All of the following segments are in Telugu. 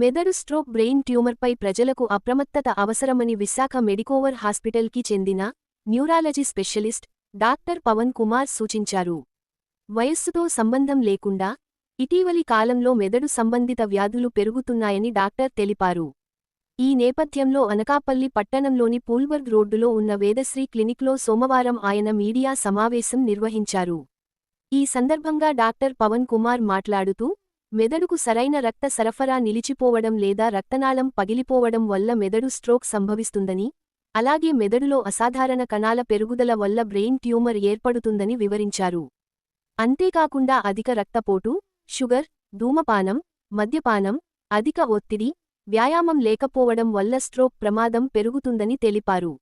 మెదడు స్ట్రోక్ బ్రెయిన్ ట్యూమర్పై ప్రజలకు అప్రమత్తత అవసరమని విశాఖ మెడికోవర్ హాస్పిటల్కి చెందిన neurology specialist doctor Pavan Kumar సూచించారు. వయస్సుతో సంబంధం లేకుండా ఇటీవలి కాలంలో మెదడు సంబంధిత వ్యాధులు పెరుగుతున్నాయని డాక్టర్ తెలిపారు. ఈ నేపథ్యంలో అనకాపల్లి పట్టణంలోని పూల్బర్గ్ రోడ్డులో ఉన్న వేదశ్రీ క్లినిక్లో సోమవారం ఆయన మీడియా సమావేశం నిర్వహించారు. ఈ సందర్భంగా డాక్టర్ పవన్ కుమార్ మాట్లాడుతూ మెదడుకు సరైన రక్త సరఫరా నిలిచిపోవడం లేదా రక్తనాళం పగిలిపోవడం వల్ల మెదడు స్ట్రోక్ సంభవిస్తుందని అలాగే మెదడులో అసాధారణ కణాల పెరుగుదల వల్ల బ్రెయిన్ ట్యూమర్ ఏర్పడుతుందని వివరించారు. అంతేకాకుండా అధిక రక్తపోటు షుగర్ ధూమపానం మద్యపానం అధిక ఒత్తిడి వ్యాయామం లేకపోవడం వల్ల స్ట్రోక్ ప్రమాదం పెరుగుతుందని తెలిపారు.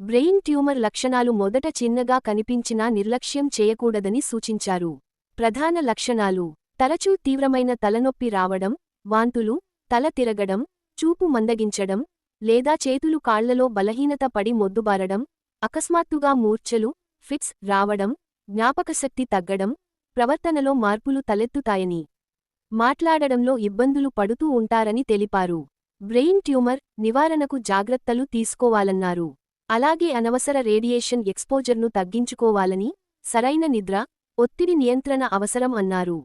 బ్రెయిన్ ట్యూమర్ లక్షణాలు మొదట చిన్నగా కనిపించినా నిర్లక్ష్యం చేయకూడదని సూచించారు. ప్రధాన లక్షణాలు తరచూ తీవ్రమైన తలనొప్పి రావడం వాంతులు తల తిరగడం చూపు మందగించడం లేదా చేతులు కాళ్ళలో బలహీనత పడి మొద్దుబారడం అకస్మాత్తుగా మూర్ఛలు ఫిట్స్ రావడం జ్ఞాపకశక్తి తగ్గడం ప్రవర్తనలో మార్పులు తలెత్తుతాయని మాట్లాడడంలో ఇబ్బందులు పడుతూ ఉంటారని తెలిపారు. బ్రెయిన్ ట్యూమర్ నివారణకు జాగ్రత్తలు తీసుకోవాలన్నారు. అలాగే అనవసర రేడియేషన్ ఎక్స్పోజర్ను తగ్గించుకోవాలని సరైన నిద్ర ఒత్తిడి నియంత్రణ అవసరం అన్నారు.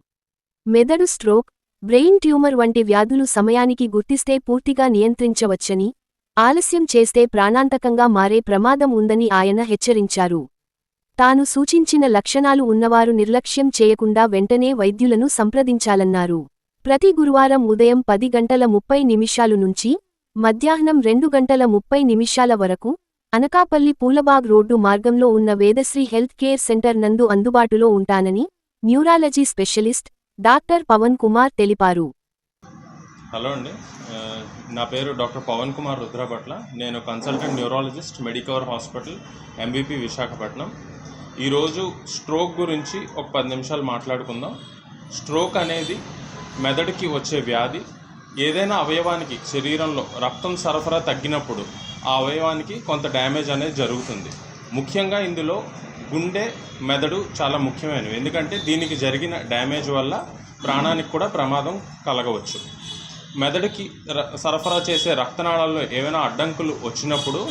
మెదడు స్ట్రోక్ బ్రెయిన్ ట్యూమర్ వంటి వ్యాధులు సమయానికి గుర్తిస్తే పూర్తిగా నియంత్రించవచ్చని ఆలస్యం చేస్తే ప్రాణాంతకంగా మారే ప్రమాదం ఉందని ఆయన హెచ్చరించారు. తాను సూచించిన లక్షణాలు ఉన్నవారు నిర్లక్ష్యం చేయకుండా వెంటనే వైద్యులను సంప్రదించాలన్నారు. ప్రతి గురువారం ఉదయం పది గంటల ముప్పై నిమిషాలు నుంచి మధ్యాహ్నం రెండు గంటల ముప్పై నిమిషాల వరకు అనకాపల్లి పూలబాగ్ రోడ్డు మార్గంలో ఉన్న వేదశ్రీ హెల్త్ కేర్ సెంటర్ నందు అందుబాటులో ఉంటానని neurology specialist doctor Pavan Kumar తెలిపారు. హలో అండి. నా పేరు డాక్టర్ పవన్ కుమార్ రుద్రభట్ల. నేను consultant neurologist Medicover hospital MBP Visakhapatnam. ఈరోజు స్ట్రోక్ గురించి ఒక పది నిమిషాలు మాట్లాడుకుందాం. స్ట్రోక్ అనేది మెదడుకి వచ్చే వ్యాధి. ఏదైనా అవయవానికి శరీరంలో రక్తం సరఫరా తగ్గినప్పుడు ఆ అవయవానికి కొంత డ్యామేజ్ అనేది జరుగుతుంది. ముఖ్యంగా ఇందులో గుండె మెదడు చాలా ముఖ్యమైనవి. ఎందుకంటే దీనికి జరిగిన డ్యామేజ్ వల్ల ప్రాణానికి కూడా ప్రమాదం కలగవచ్చు. మెదడుకి ర- సరఫరా చేసే రక్తనాళాల్లో ఏవైనా అడ్డంకులు వచ్చినప్పుడు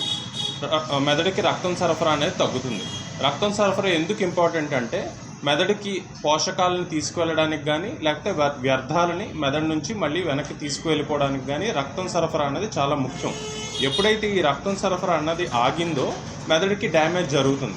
మెదడుకి రక్తం సరఫరా అనేది తగ్గుతుంది. రక్తం సరఫరా ఎందుకు ఇంపార్టెంట్ అంటే మెదడుకి పోషకాలను తీసుకువెళ్ళడానికి కానీ లేకపోతే వ్యర్థాలని మెదడు నుంచి మళ్ళీ వెనక్కి తీసుకువెళ్ళిపోవడానికి కానీ రక్తం సరఫరా అనేది చాలా ముఖ్యం. ఎప్పుడైతే ఈ రక్తం సరఫరా అన్నది ఆగిందో మెదడుకి డ్యామేజ్ జరుగుతుంది.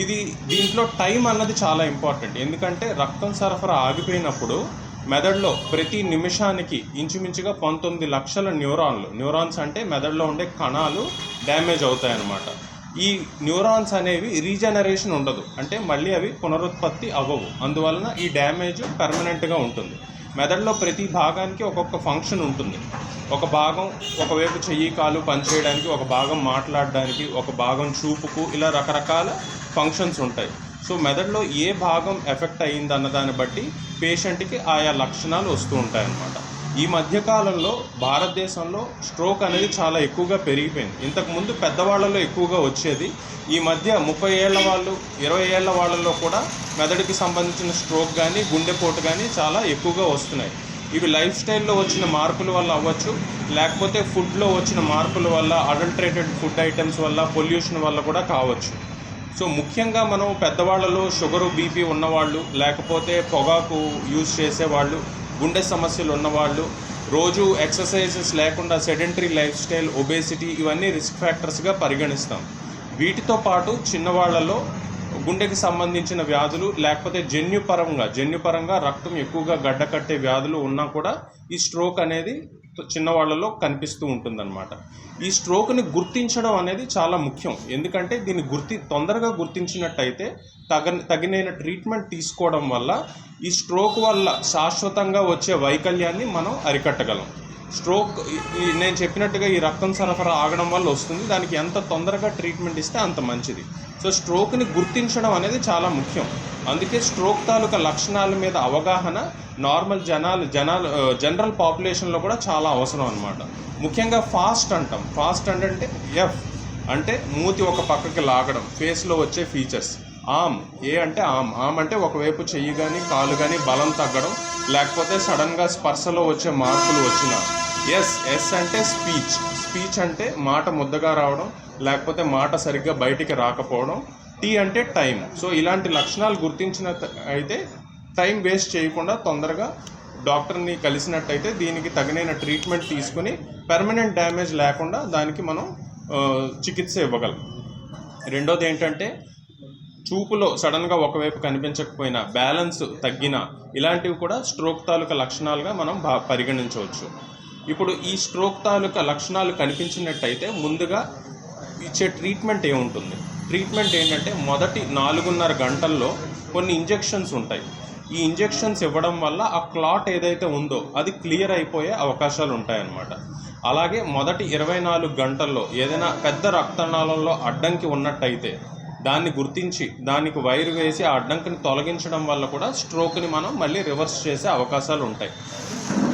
ఇది దీంట్లో టైం అన్నది చాలా ఇంపార్టెంట్. ఎందుకంటే రక్తం సరఫరా ఆగిపోయినప్పుడు మెదడులో ప్రతి నిమిషానికి ఇంచుమించుగా పంతొమ్మిది లక్షల న్యూరాన్లు న్యూరాన్స్ అంటే మెదడులో ఉండే కణాలు డ్యామేజ్ అవుతాయి అన్నమాట ఈ న్యూరాన్స్ అనేవి రీజనరేషన్ ఉండదు. అంటే మళ్ళీ అవి పునరుత్పత్తి అవ్వవు. అందువలన ఈ డ్యామేజ్ పర్మనెంట్గా ఉంటుంది. మెదడులో ప్రతి భాగానికి ఒక్కొక్క ఫంక్షన్ ఉంటుంది. ఒక భాగం ఒకవైపు చెయ్యి కాలు పనిచేయడానికి ఒక భాగం మాట్లాడడానికి ఒక భాగం చూపుకు ఇలా రకరకాల ఫంక్షన్స్ ఉంటాయి. సో మెదడులో ఏ భాగం ఎఫెక్ట్ అయ్యింది అన్న దాన్ని బట్టి పేషెంట్కి ఆయా లక్షణాలు వస్తూ ఉంటాయి అన్నమాట. ఈ మధ్యకాలంలో భారతదేశంలో స్ట్రోక్ అనేది చాలా ఎక్కువగా పెరిగిపోయింది. ఇంతకుముందు పెద్దవాళ్ళలో ఎక్కువగా వచ్చేది. ఈ మధ్య ముప్పై ఏళ్ళ వాళ్ళు ఇరవై ఏళ్ళ వాళ్ళలో కూడా మెదడుకి సంబంధించిన స్ట్రోక్ కానీ గుండెపోటు కానీ చాలా ఎక్కువగా వస్తున్నాయి. ఇవి లైఫ్ స్టైల్లో వచ్చిన మార్పుల వల్ల అవ్వచ్చు. లేకపోతే ఫుడ్లో వచ్చిన మార్పుల వల్ల అడల్ట్రేటెడ్ ఫుడ్ ఐటమ్స్ వల్ల పొల్యూషన్ వల్ల కూడా కావచ్చు. సో ముఖ్యంగా మనం పెద్దవాళ్ళలో షుగరు బీపీ ఉన్నవాళ్ళు లేకపోతే పొగాకు యూజ్ చేసేవాళ్ళు గుండె సమస్యలు ఉన్నవాళ్ళు రోజు ఎక్సర్సైజెస్ లేకుండా సెడెంటరీ లైఫ్ స్టైల్ ఒబేసిటీ ఇవన్నీ రిస్క్ ఫ్యాక్టర్స్గా పరిగణిస్తాం. వీటితో పాటు చిన్నవాళ్ళలో గుండెకి సంబంధించిన వ్యాధులు లేకపోతే జన్యుపరంగా జన్యుపరంగా రక్తం ఎక్కువగా గడ్డకట్టే వ్యాధులు ఉన్నా కూడా ఈ స్ట్రోక్ అనేది చిన్నవాళ్ళలో కనిపిస్తూ ఉంటుందన్నమాట. ఈ స్ట్రోక్ని గుర్తించడం అనేది చాలా ముఖ్యం. ఎందుకంటే దీన్ని గుర్తి తొందరగా గుర్తించినట్టయితే తగ తగినైన ట్రీట్మెంట్ తీసుకోవడం వల్ల ఈ స్ట్రోక్ వల్ల శాశ్వతంగా వచ్చే వైకల్యాన్ని మనం అరికట్టగలం. స్ట్రోక్ నేను చెప్పినట్టుగా ఈ రక్తం సరఫరా ఆగడం వల్ల వస్తుంది. దానికి ఎంత తొందరగా ట్రీట్మెంట్ ఇస్తే అంత మంచిది. సో స్ట్రోక్ని గుర్తించడం అనేది చాలా ముఖ్యం. అందుకే స్ట్రోక్ తాలూకా లక్షణాల మీద అవగాహన నార్మల్ జనాలు జనాలు జనరల్ పాపులేషన్లో కూడా చాలా అవసరం అనమాట ముఖ్యంగా ఫాస్ట్ అంటాం. ఫాస్ట్ అంటే ఎఫ్ అంటే మూతి ఒక పక్కకి లాగడం ఫేస్లో వచ్చే ఫీచర్స్. ఆమ్ ఏ అంటే ఆమ్. ఆమ్ అంటే ఒకవైపు చెయ్యి కానీ కాలు కానీ బలం తగ్గడం లేకపోతే సడన్గా స్పర్శలో వచ్చే మార్పులు వచ్చినా ఎస్ ఎస్ అంటే స్పీచ్ స్పీచ్ అంటే మాట ముద్దగా రావడం లేకపోతే మాట సరిగ్గా బయటికి రాకపోవడం. టీ అంటే టైం సో ఇలాంటి లక్షణాలు గుర్తించిన త- అయితే టైం వేస్ట్ చేయకుండా తొందరగా డాక్టర్ని కలిసినట్టయితే దీనికి తగినైన ట్రీట్మెంట్ తీసుకుని పెర్మనెంట్ డ్యామేజ్ లేకుండా దానికి మనం చికిత్స ఇవ్వగలం. రెండోది ఏంటంటే చూపులో సడన్గా ఒకవైపు కనిపించకపోయినా బ్యాలెన్స్ తగ్గిన ఇలాంటివి కూడా స్ట్రోక్ తాలూకా లక్షణాలుగా మనం బా పరిగణించవచ్చు. ఇప్పుడు ఈ స్ట్రోక్ తాలూకా లక్షణాలు కనిపించినట్టయితే ముందుగా ఇచ్చే ట్రీట్మెంట్ ఏముంటుంది? ట్రీట్మెంట్ ఏంటంటే మొదటి నాలుగున్నర గంటల్లో కొన్ని ఇంజెక్షన్స్ ఉంటాయి. ఈ ఇంజెక్షన్స్ ఇవ్వడం వల్ల ఆ క్లాట్ ఏదైతే ఉందో అది క్లియర్ అయిపోయే అవకాశాలు ఉంటాయన్నమాట. అలాగే మొదటి ఇరవై నాలుగు గంటల్లో ఏదైనా పెద్ద రక్తనాళంలో అడ్డంకి ఉన్నట్టయితే దాన్ని గుర్తించి దానికి వైర్ వేసి ఆ అడ్డంకిని తొలగించడం వల్ల కూడా స్ట్రోక్ని మనం మళ్ళీ రివర్స్ చేసే అవకాశాలు ఉంటాయి.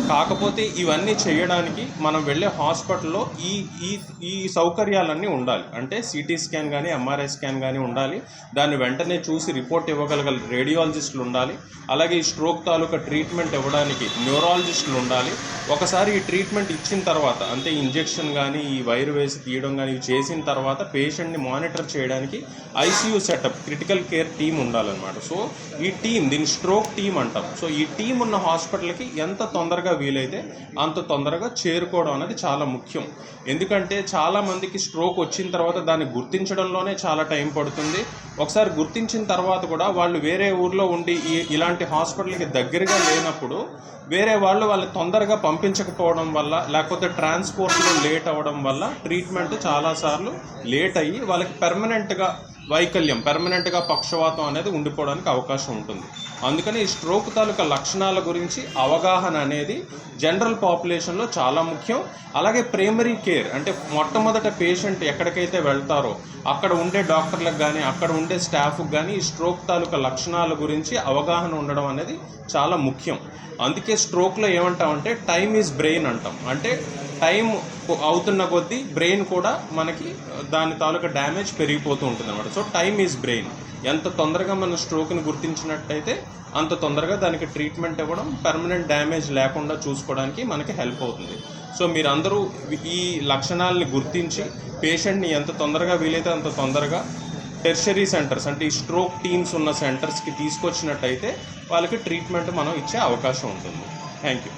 కాకపోతే ఇవన్నీ చేయడానికి మనం వెళ్ళే హాస్పిటల్లో ఈ ఈ ఈ సౌకర్యాలన్నీ ఉండాలి. అంటే సిటీ స్కాన్ కానీ ఎంఆర్ఐ స్కాన్ కానీ ఉండాలి. దాన్ని వెంటనే చూసి రిపోర్ట్ ఇవ్వగల రేడియాలజిస్టులు ఉండాలి. అలాగే ఈ స్ట్రోక్ తాలూకా ట్రీట్మెంట్ ఇవ్వడానికి న్యూరాలజిస్టులు ఉండాలి. ఒకసారి ఈ ట్రీట్మెంట్ ఇచ్చిన తర్వాత అంటే ఇంజెక్షన్ కానీ ఈ వైర్ వేసి తీయడం కానీ ఇవి చేసిన తర్వాత పేషెంట్ని మానిటర్ చేయడానికి ICU setup critical care team ఉండాలన్నమాట. సో ఈ టీం దీన్ని స్ట్రోక్ టీం అంటాం. సో ఈ టీం ఉన్న హాస్పిటల్కి ఎంత తొందరగా వీలైతే అంత తొందరగా చేరుకోవడం అనేది చాలా ముఖ్యం. ఎందుకంటే చాలామందికి స్ట్రోక్ వచ్చిన తర్వాత దాన్ని గుర్తించడంలోనే చాలా టైం పడుతుంది. ఒకసారి గుర్తించిన తర్వాత కూడా వాళ్ళు వేరే ఊర్లో ఉండి ఇలాంటి హాస్పిటల్కి దగ్గరగా లేనప్పుడు వేరే వాళ్ళు వాళ్ళు తొందరగా పంపించకపోవడం వల్ల లేకపోతే ట్రాన్స్పోర్ట్లో లేట్ అవ్వడం వల్ల ట్రీట్మెంట్ చాలాసార్లు లేట్ అయ్యి వాళ్ళకి పెర్మనెంట్గా వైకల్యం పెర్మనెంట్గా పక్షవాతం అనేది ఉండిపోవడానికి అవకాశం ఉంటుంది. అందుకని ఈ స్ట్రోక్ తాలూకా లక్షణాల గురించి అవగాహన అనేది జనరల్ పాపులేషన్లో చాలా ముఖ్యం. అలాగే ప్రైమరీ కేర్ అంటే మొట్టమొదట పేషెంట్ ఎక్కడికైతే వెళ్తారో అక్కడ ఉండే డాక్టర్లకు కానీ అక్కడ ఉండే స్టాఫ్కి కానీ ఈ స్ట్రోక్ తాలూకా లక్షణాల గురించి అవగాహన ఉండడం అనేది చాలా ముఖ్యం. అందుకే స్ట్రోక్లో ఏమంటామంటే టైమ్ ఈజ్ బ్రెయిన్ అంటాం. అంటే టైం అవుతున్న కొద్దీ బ్రెయిన్ కూడా మనకి దాని తాలూకా డ్యామేజ్ పెరిగిపోతూ ఉంటుంది అనమాట సో టైం ఈజ్ బ్రెయిన్. ఎంత తొందరగా మన స్ట్రోక్ని గుర్తించినట్టయితే అంత తొందరగా దానికి ట్రీట్మెంట్ ఇవ్వడం పర్మనెంట్ డ్యామేజ్ లేకుండా చూసుకోవడానికి మనకి హెల్ప్ అవుతుంది. సో మీరందరూ ఈ లక్షణాలని గుర్తించి పేషెంట్ని ఎంత తొందరగా వీలైతే అంత తొందరగా టెర్షరీ సెంటర్స్ అంటే ఈ స్ట్రోక్ టీమ్స్ ఉన్న సెంటర్స్కి తీసుకొచ్చినట్టయితే వాళ్ళకి ట్రీట్మెంట్ మనం ఇచ్చే అవకాశం ఉంటుంది. Thank you.